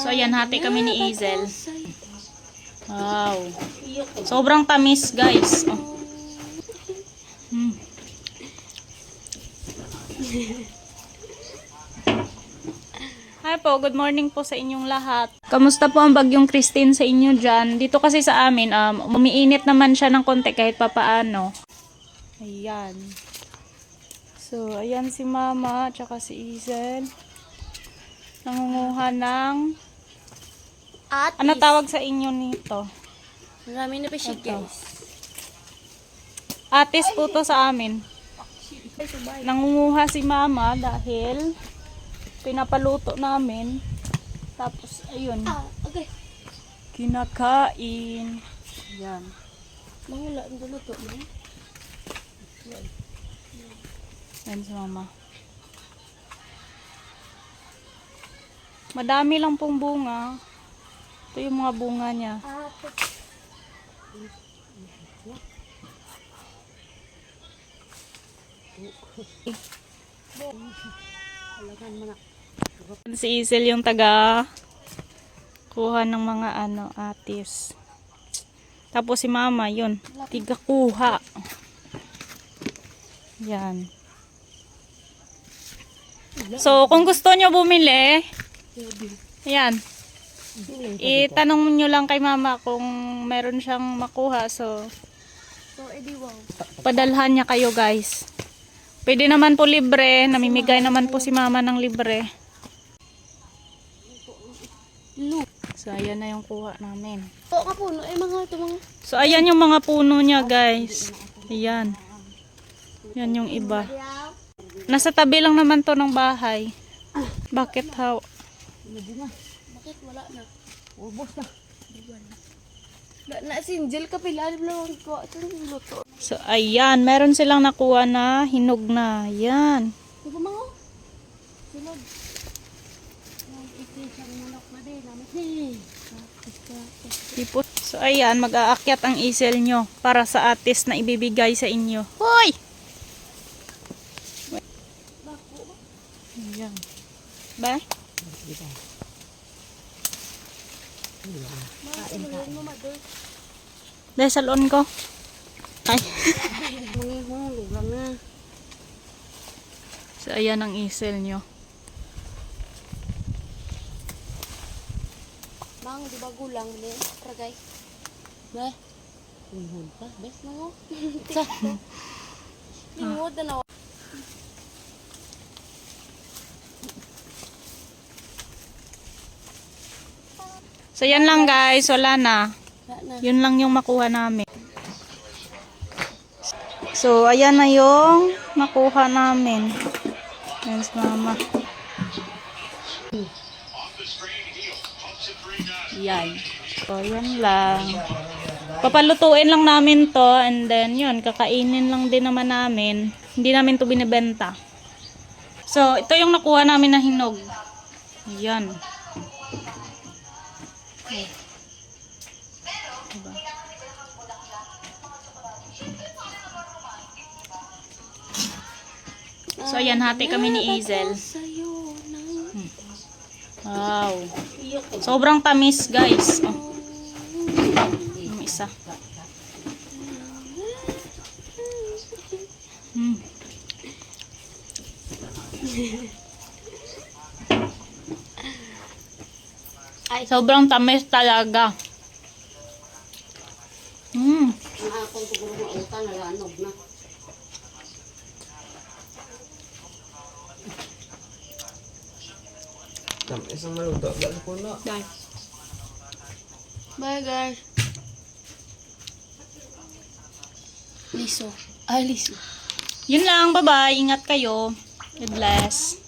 So, ayan, hati kami ni Hazel. Wow. Sobrang tamis, guys. Oh. Hmm. Hi po, good morning po sa inyong lahat. Kamusta po ang bagyong Christine sa inyo dyan? Dito kasi sa amin, um, umiinit naman siya ng konti kahit papaano. Ayan. So, ayan si Mama, tsaka si Izel. Nangunguha ng... At Ano tawag sa inyo nito? Marami na pa siya, guys. Atis po to sa amin. Nangunguha si Mama dahil pinapaluto namin. Tapos, ayun, Ah, okay. kinakain. Yan. Mangula, ang duluto mo. Yan si Mama. Madami lang pong bunga. Ito yung mga bunga niya. Si Isel yung taga kuha ng mga ano, atis. Tapos si Mama, yun, tiga kuha. Yan. So, kung gusto nyo bumili, yan. Itanong nyo lang kay Mama kung meron siyang makuha. So, so, edi wow. padalhan niya kayo guys. Pwede naman po libre, namimigay naman po si mama ng libre. Lu. So ayan na yung kuha namin. Oo ka puno. Eh, mga ito mga. So ayan yung mga puno niya guys. Ayan. Yan yung iba. Nasa tabi lang naman to ng bahay. Bakit how? Bakit wala na? Ubos na. Na, na sinjel ka pila lang ko ito yung luto. So ayan, meron silang nakuha na hinog na. Yan. Di ba mga? Silog. Yung ikisang manok na din. Namit din. Tipo. So ayan, mag-aakyat ang isel nyo para sa atis na ibibigay sa inyo. Hoy! Ayan. Ba? Dahil sa loon ko. Ay. So ayan ang isel nyo. Mang, di ba gulang ni? Ragay. Ba? Lingod pa. Bes na. Sa? Lingod na So yan lang guys, wala na. Yun lang yung makuha namin. So, ayan na yung nakuha namin. Yan si mama. Yan. So, yan lang. Papalutuin lang namin to and then yun, kakainin lang din naman namin. Hindi namin to binibenta. So, ito yung nakuha namin na hinog. Yan. Diba? So, ayan, hati kami ni Hazel. Wow. Sobrang tamis, guys. Oh. Yung isa. Hmm. Sobrang tamis talaga. Hmm. Ang akong siguro nga utang nalanog na. Tam isang maluto, wala ko na. Dahil. Bye guys. Liso. Ay, liso. Yun lang. Bye-bye. Ingat kayo. God bless.